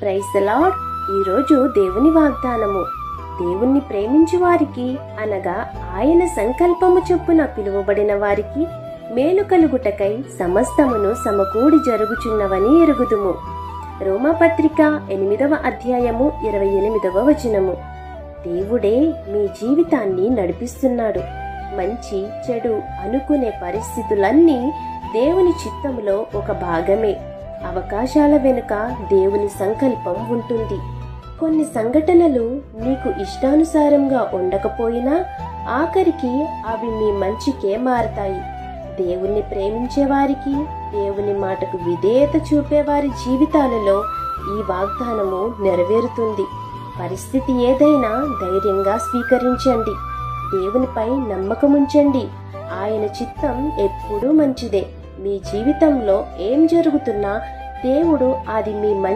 Price lord. ఈరోజు దేవుని వాగ్దానము. దేవుణ్ణి ప్రేమించు వారికి అనగా ఆయన సంకల్పము చొప్పున పిలువబడిన వారికి మేలు కలుగుటకై సమస్తమును సమకూడి జరుగుచున్నవని ఎరుగుదుము. రోమాపత్రిక ఎనిమిదవ అధ్యాయము ఇరవై ఎనిమిదవ వచనము. దేవుడే మీ జీవితాన్ని నడిపిస్తున్నాడు. మంచి చెడు అనుకునే పరిస్థితులన్నీ దేవుని చిత్తములో ఒక భాగమే. అవకాశాల వెనుక దేవుని సంకల్పం ఉంటుంది. కొన్ని సంఘటనలు మీకు ఇష్టానుసారంగా ఉండకపోయినా ఆఖరికి అవి మీ మంచికే మారతాయి. దేవుణ్ణి ప్రేమించే వారికి దేవుని మాటకు విధేయత చూపేవారి జీవితాలలో ఈ వాగ్దానము నెరవేరుతుంది. పరిస్థితి ఏదైనా ధైర్యంగా స్వీకరించండి. దేవునిపై నమ్మకముంచండి. ఆయన చిత్తం ఎప్పుడూ మంచిదే. మీ జీవితంలో ఏం జరుగుతున్నా దేవుడు అది మీ మంచి